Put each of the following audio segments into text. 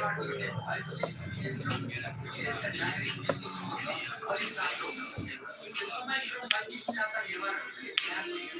Thank you.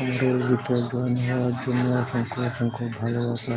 আমার এর ভিতরে জয়েন হওয়ার জন্য অসংখ্য অসংখ্য ভালোবাসা।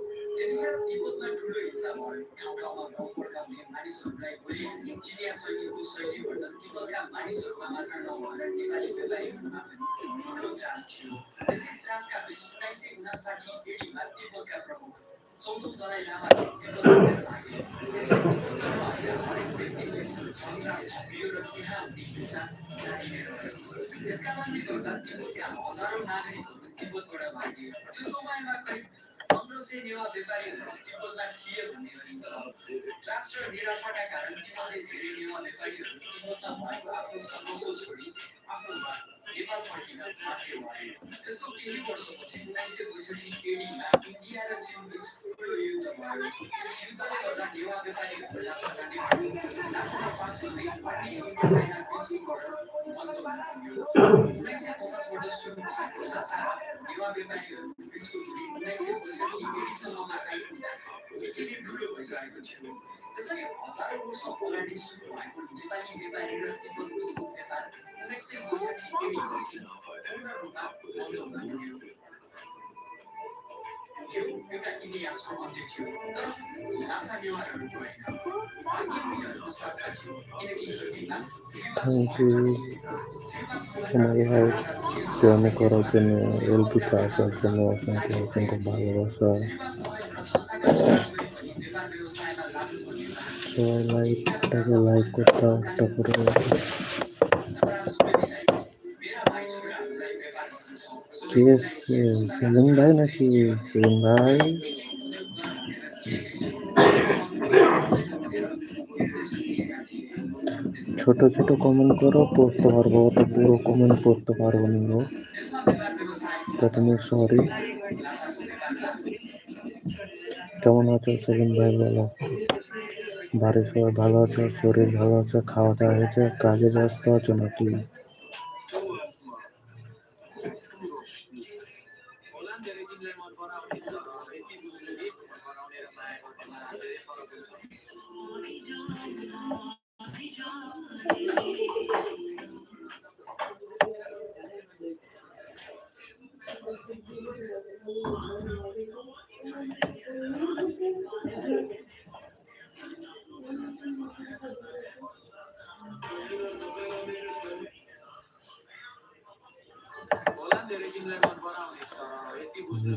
If you have people like Ruler in Samoa, come come on, come for come here, money so like Willie and Nigeria so you go so you were the people have money so from other no one and if I live by you Ruler trust you. This is task of which I say Nasaki, Eddie, but people can promote. 总统德莱拉曼一个人的来源，也是中国的话也可能被定位是长沙市比如说汉地一山在内的人。ですから、日本が日本からおざるながら日本から来ている。という相場は、पन्ध्र व्यापारीहरू तिब्बतमा थिए भन्ने गरिन्छ त्रास र निराशाका कारण तिब्बतले धेरै नेवा व्यापारीहरू तिब्बतमा भएको आफ्नो सर्वस्व छोडी आफ्नो नेपाल फर्किन बाध्य भए त्यसको केही वर्षपछि उन्नाइस सय बैसठी एडीमा इन्डिया र चीन बिच ठुलो युद्ध भयो यस युद्धले गर्दा नेवा व्यापारीहरू लासा जाने भयो लासामा पास हुँदै अन्य इन्डिया चाइना बिचको बोर्डर बन्द उन्नाइस सय पचासबाट सुरु भएको लासा नेवा व्यापारीहरू बिचको दूरी उन्नाइस सय बैसठी एडीसम्ममा आइपुग्दा निकै नै ठुलो भइसकेको थियो त्यसरी हजारौँ वर्ष अगाडि सुरु भएको नेपाली व्यापारी र तिब्बत बिचको व्यापार Eu, eu terminei a sua objetivo. Lá sabia a hora que eu ainda. Aqui eu me ando, sabe? E daqui eu vim lá. কিন্তু সোনালি হাউস জয়েন করার জন্য এলপিতে আসার জন্য আপনাকে অত্যন্ত ভালোবাসা সবাই লাইক করতে হবে লাইক করতে একটা করে কে সেলিম ভাই নাকি সেলিম ভাই ছোট ছোট কমেন্ট করো পড়তে পারব অত পুরো কমেন্ট পড়তে পারব না প্রথমে সরি কেমন আছো সেলিম ভাই বলো বাড়ির সবাই ভালো আছে শরীর ভালো আছে খাওয়া দাওয়া হয়েছে কাজে ব্যস্ত আছো নাকি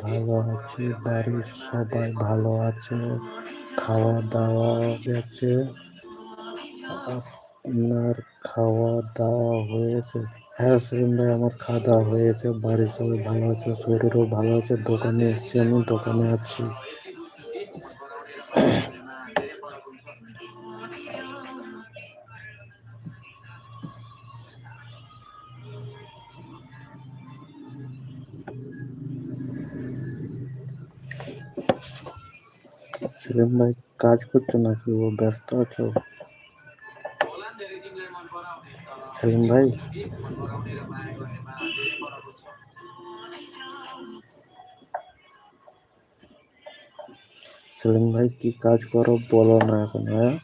ভালো আছে, বাড়ির সবাই ভালো আছে খাওয়া দাওয়া গেছে আপনার খাওয়া দাওয়া হয়েছে? হ্যাঁ সেলিম ভাই, আমার খাওয়া দাওয়া হয়েছে, বাড়ির সবাই ভালো আছে, শরীরও ভালো আছে, দোকানে এসছি আমি, দোকানে আছি। সেলিম ভাই কাজ করছ নাকি ও ব্যস্ত আছো সেলিম ভাই সেলিম ভাই কি কাজ করো বলো না এখন হ্যাঁ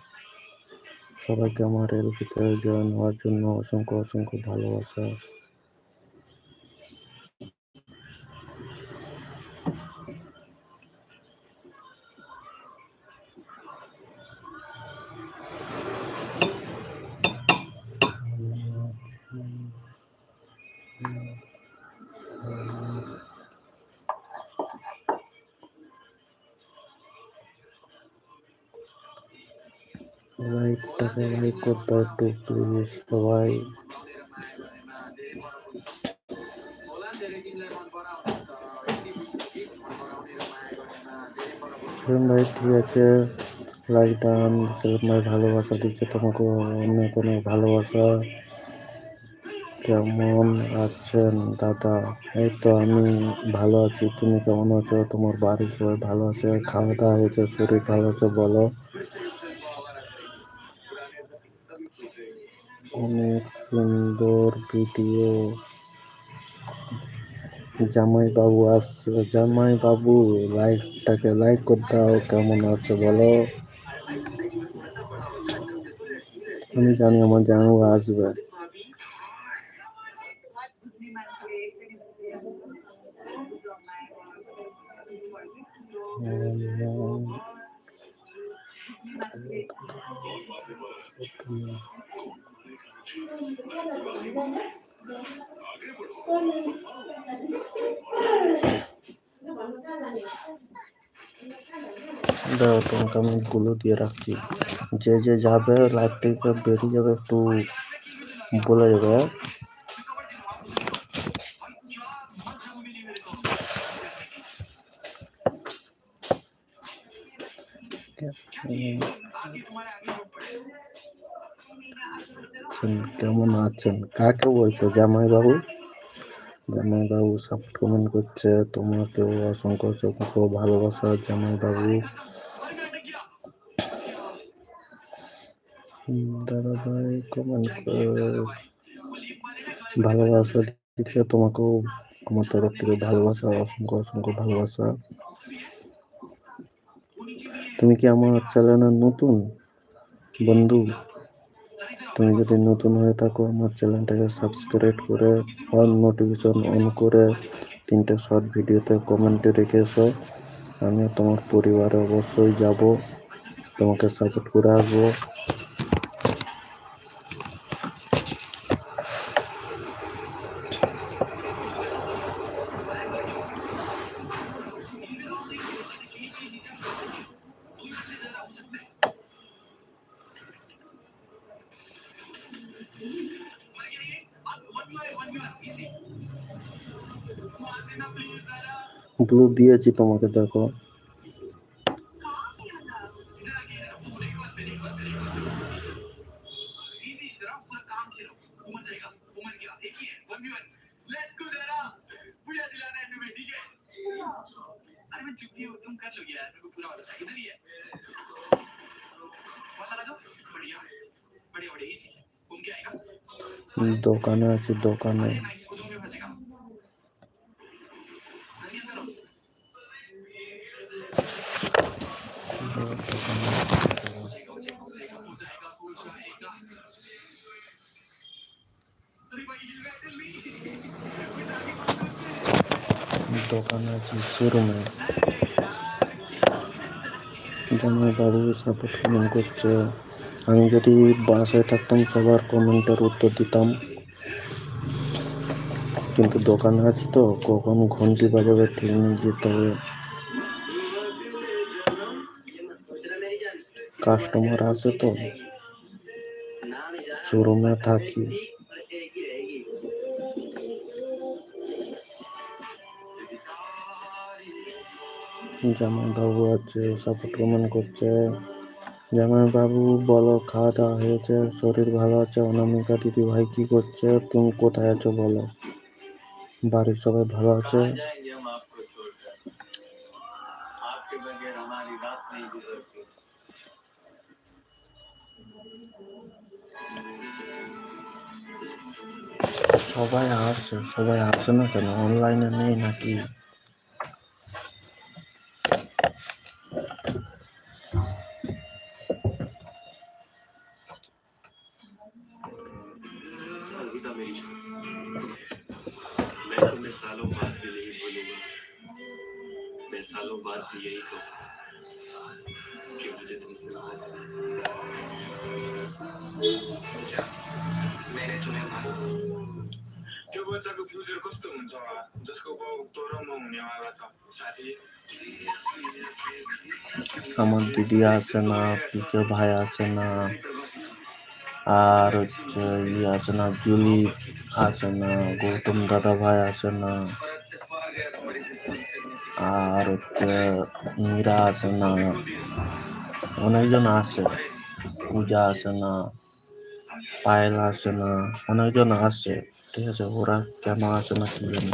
সবাইকে আমার এর ভিতরে জয়েন হওয়ার জন্য অসংখ্য অসংখ্য ভালোবাসা লাইকটাকে লাইক করতে একটু প্লিজ সবাই ভাই, ঠিক আছে। লাইক ডান ভাই, ভালোবাসা দিচ্ছে তোমাকে অনেক অনেক ভালোবাসা কেমন আছেন দাদা? এই তো আমি ভালো আছি, তুমি কেমন আছো? তোমার বাড়ির সবাই ভালো আছে, খাওয়া দাওয়া হয়েছে, শরীর ভালো আছে, বলো। অনেক সুন্দর ভিডিও জামাই বাবু আসছে। জামাই বাবু লাইকটাকে লাইক করে দাও। কেমন আছে বলো? আমি জানি আমার জামাই আসবে। দাঁড়াও, তোমাকে আমি গুলো দিয়ে রাখছি। যে যে যাবে লাইভ বেরিয়ে যাবে, একটু বলে যাবে হ্যাঁ? কেমন আছেন? কাকে বলছো? জামাই বাবু জামাই বাবু সাপোর্ট কমেন্ট করছে, তোমাকেও অসংখ্য অসংখ্য ভালোবাসা জামাই বাবু দাদা ভাই কমেন্ট ভালোবাসা দিচ্ছে, তোমাকেও আমার তরফ থেকে ভালোবাসা, অসংখ্য অসংখ্য ভালোবাসা। তুমি কি আমার চ্যানেলের নতুন বন্ধু? তুমি যদি নতুন হয়ে থাকো, আমার চ্যানেলটাকে সাবস্ক্রাইব করে অন নোটিফিকেশন অন করে তিনটে শর্ট ভিডিওতে কমেন্টে রেখে এসো আমি তোমার পরিবারে অবশ্যই যাব, তোমাকে সাপোর্ট করে আসব। গ্লু দিয়েছি তোমাকে দেখো। দোকানে আছে দোকানে। দোকানে আছি শোরুমে জামাই বাবু সাপোর্ট করছে, আমি যদি বাসায় থাকতাম, সবার কমেন্টের উত্তর দিতাম। কিন্তু দোকানে আছি তো, কখন ঘন্টি বাজাবে ঠিক নেই যেতে হবে। কাস্টমার আসে তো শোরুমে থাকি জামাই বাবু আছে সাপোর্ট কমেন্ট করছে জামাই বাবু বলো খাওয়া দাওয়া হয়েছে শরীর ভালো আছে অনামিকা দিদি ভাই কি করছে তুমি কোথায় আছো বলো বাড়ির সবাই ভালো আছে जाएंगे हम आपको छोड़कर आपके बगैर हमारी रात नहीं गुजरती সবাই আসে সবাই আসে না কেন অনলাইনে নেই নাকি अलविदा मेरी जान मैं तुम्हें सालों बाद भी नहीं भूलूंगा मैं सालों बाद भी यही कहूंगा कि मुझे तुमसे जा, मैले तुले माग त्यो बच्चाको फ्युचर कस्तो हुन्छ होला जसको बाउ तँ र म हुनेवाला छ साथी আমার দিদি আসে না পিকে ভাই আসে না আর হচ্ছে ই আসে না জুলি আসে না গৌতম দাদা ভাই আসে না আর হচ্ছে মীরা আসে না অনেকজন আসে পূজা আসে না পায়েল আসে না অনেকজন আসে ঠিক আছে ওরা কেন আসে না কি জানি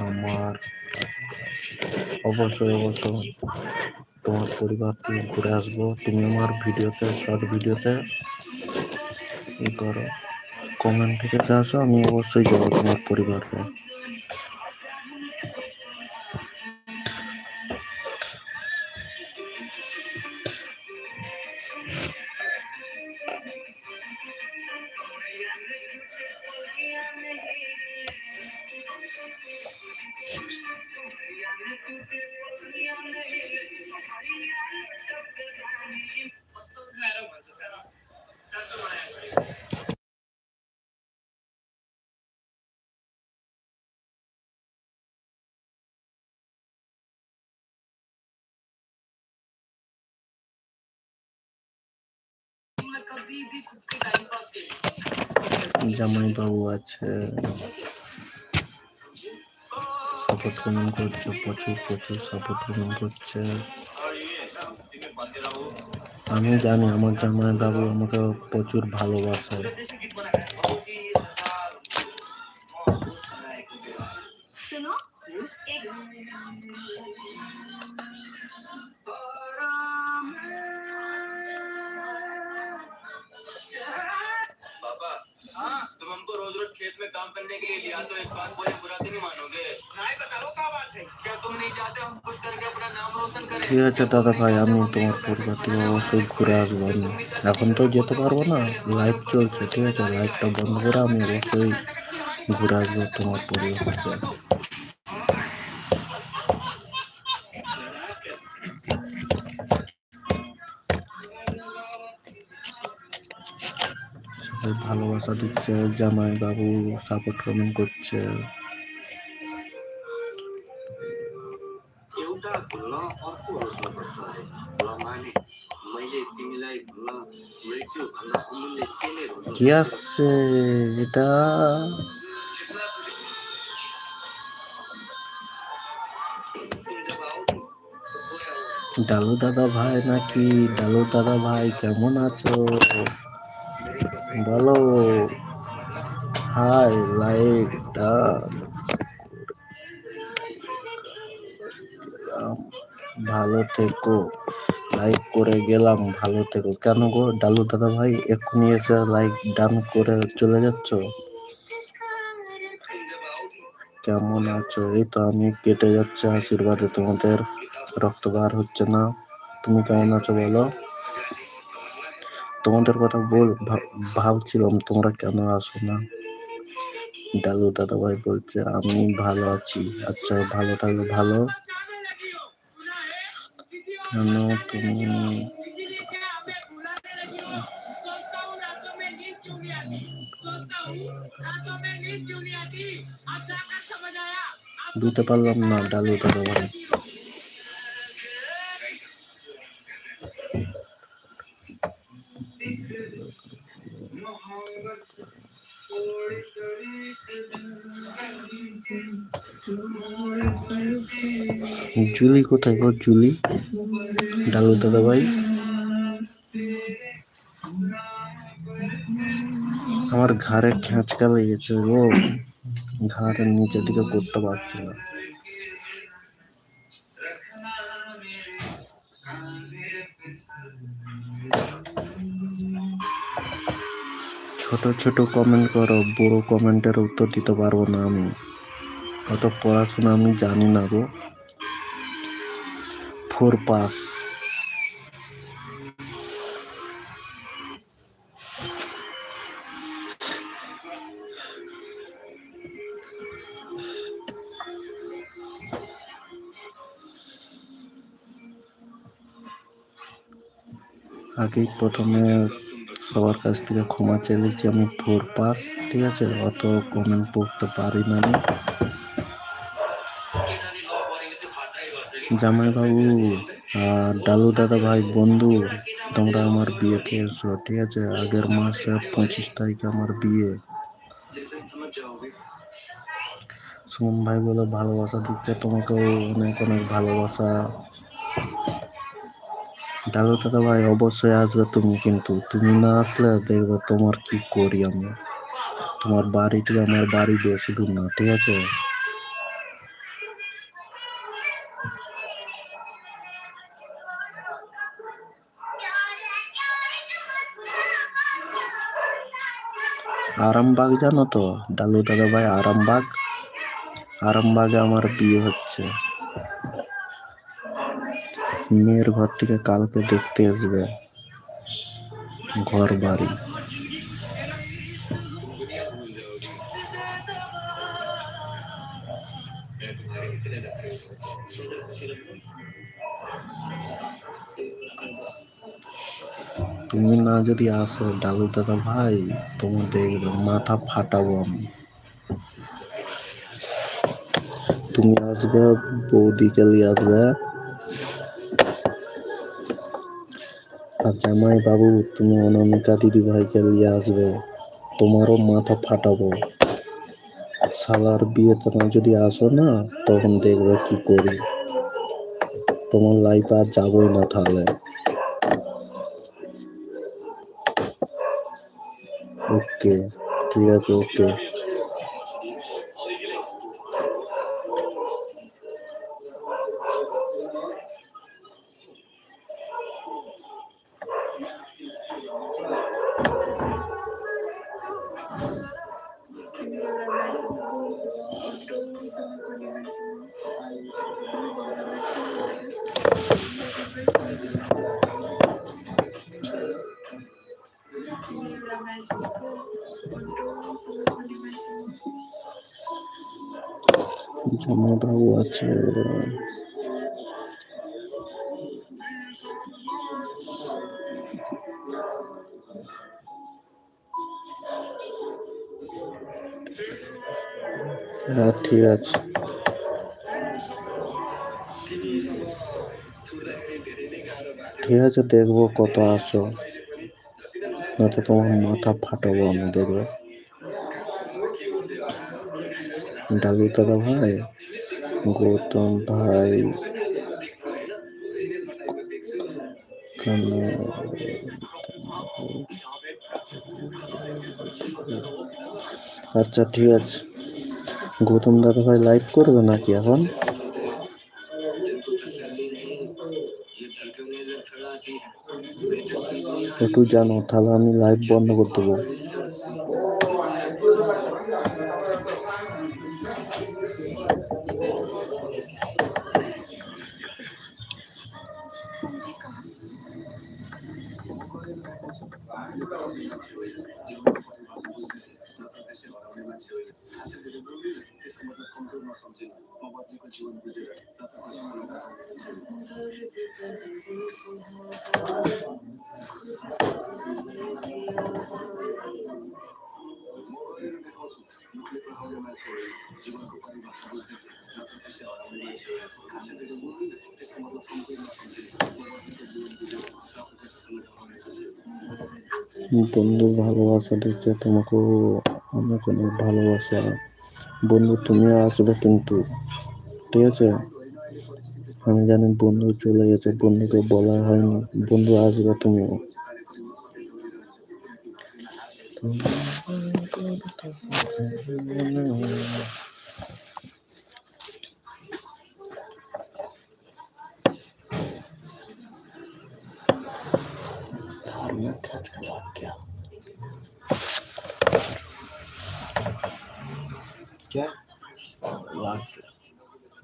আমার অবশ্যই অবশ্যই তোমার পরিবার থেকে ঘুরে আসব তুমি আমার ভিডিওতে শর্ট ভিডিওতে ই করো? কমেন্ট থেকে আসো আমি অবশ্যই যাব তোমার পরিবারকে জামাই বাবু আছে। সাপোর্ট কেমন করছে? প্রচুর প্রচুর সাপোর্ট কেমন করছে? আমি জানি আমার জামাই বাবু আমাকে প্রচুর ভালোবাসে। ঠিক আছে, দাদা ভাই, আমি তোমার পরিবার থেকে অবশ্যই ঘুরে আসব, আমি এখন তো যেতে পারব না লাইভ চলছে, ঠিক আছে লাইভটা বন্ধ করে আমি অবশ্যই ঘুরে আসব তোমার পরিবার থেকে ভালোবাসা দিচ্ছে জামাই বাবু সাপোর্ট কমেন্ট করছে। কি আসছে এটা? ডালু দাদা ভাই নাকি? ডালু দাদা ভাই, কেমন আছো? বলো। হাই লাইকটা ভালো থেকো। লাইক করে গেলাম ভালো থেকো। কেন গো? ডালু দাদা ভাই, এক্ষুনি এসে লাইক ডান করে চলে যাচ্ছ? কেমন আছো? এই তো আমি কেটে যাচ্ছে আশীর্বাদে, তোমাদের রক্ত বার হচ্ছে না। তুমি কেমন আছো বলো? তোমাদের কথা বল ভাব- ভাবছিলাম তোমরা কেন আসো না? ডালু দাদা ভাই বলছে, আমি ভালো আছি। আচ্ছা ভালো থাকলে ভালো। কেন তুমি? বুঝতে পারলাম না ডালু দাদা ভাই। জুলি কোথায় গো জুলি? ডালু দাদা ভাই। আমার ঘাড়ে খেঁচকা লেগেছে গো। ঘাড়ের নিচের দিকে করতে পারছি না। ছোট ছোট কমেন্ট করো, বড় কমেন্টের উত্তর দিতে পারব না আমি। অত পড়াশোনা আমি জানি না গো। ফোর পাস আগেই প্রথমে সবার কাছ থেকে ক্ষমা চেয়েছি আমি ফোর পাস ঠিক আছে? অত কমেন্ট পড়তে পারি না আমি। জামাইবাবু, আর ডালু দাদা ভাই, বন্ধু, তোমরা আমার বিয়েতে এসো, ঠিক আছে? আগের মাসে পঁচিশ তারিখে আমার বিয়ে। সুমন ভাই বলে ভালোবাসা দিচ্ছে, তোমাকেও অনেক অনেক ভালোবাসা। ডালু দাদা ভাই, অবশ্যই আসবে তুমি, কিন্তু তুমি না আসলে দেখবে তোমার কি করি আমি। তোমার বাড়ি থেকে আমার বাড়ি বেশি দূর না, ঠিক আছে? আরামবাগ জানো তো? ডালু দাদা ভাই, আরামবাগ? আরামবাগে আমার বিয়ে হচ্ছে। মেয়ের ঘর থেকে কালকে দেখতে আসবে। ঘর বাড়ি। তুমি না যদি আসো, ডালু দাদা ভাই তোমার দেখবে মাথা ফাটাবো আমি। তুমি আসবে বৌদিকে নিয়ে আসবে। জামাই বাবু, তুমি অনামিকা দিদি ভাইকে নিয়ে আসবে, তোমারও মাথা ফাটাবো। শালার বিয়েতে না যদি আসো না, তখন দেখবে কি করি। তোমার লাইফ আর যাবোই না তাহলে। ওকে, ঠিক আছে, ওকে। হ্যাঁ ঠিক আছে। ঠিক আছে, দেখব কত আসো। নয়তো তোমার মাথা ফাটাবো আমি, দেখবে। ডালু দাদা ভাই, গৌতম ভাই আচ্ছা ঠিক আছে। গৌতম দাদা ভাই লাইভ করবে নাকি এখন? একটু জানো, তাহলে আমি লাইভ বন্ধ করে দেবো বন্ধু ভালোবাসা দিচ্ছে তোমাকেও অনেক অনেক ভালোবাসা। বন্ধু তুমিও আসবে কিন্তু। ঠিক আছে? আমি জানি বন্ধু চলে গেছে বন্ধুকে বলা হয়নি। বন্ধু আসবে তুমিও घर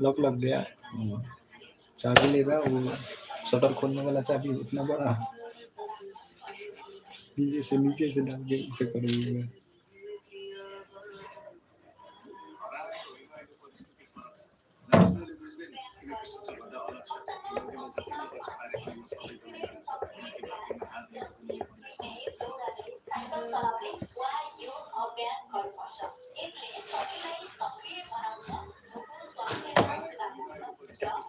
लॉक लग गया चाबी लेगा वो शटर खोलने वाला चाबी इतना बड़ा नीचे से नीचे से डाल के इसे करोगे Stop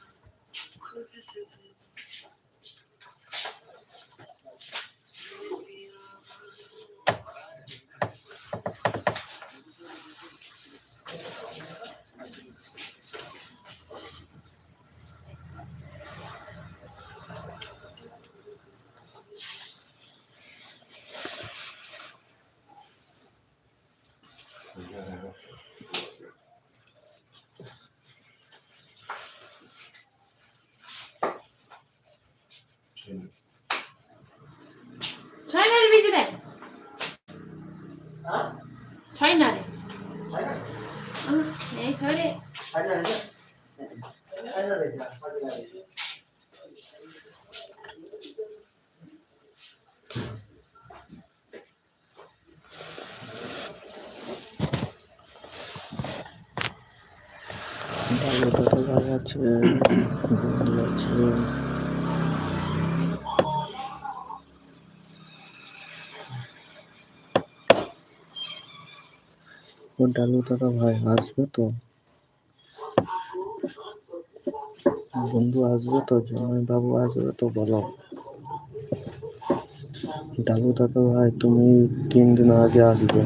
could this have Biju দেখ ছয় নারে আহ, এই ধরে ভালো দাদা ভাই আছে বন্ধু আছে ও ডালু দাদা ভাই আসবে তো? বন্ধু আসবে তো, জামাই বাবু আসবে তো, বলো। ডালু দাদা ভাই, তুমি তিন দিন আগে আসবে।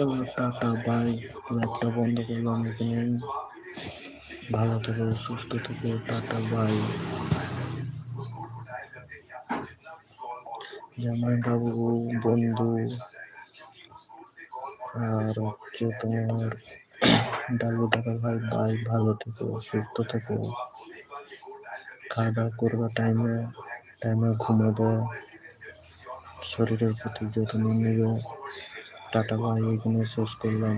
টাটা বাই ল্যাপটা বন্ধ করলাম এখানে। ভালো থেকো, সুস্থ থেকো, টাটা বাই জামাইবাবু বন্ধু, আর হচ্ছে তোমার ডালু দাদা ভাই ভাই ভালো থেকো, সুস্থ থেকো। খাওয়া দাওয়া করবা টাইমে টাইমে ঘুমাবে, শরীরের প্রতি যত্ন নেবে। টাটা বাই এখানে শেষ করলাম।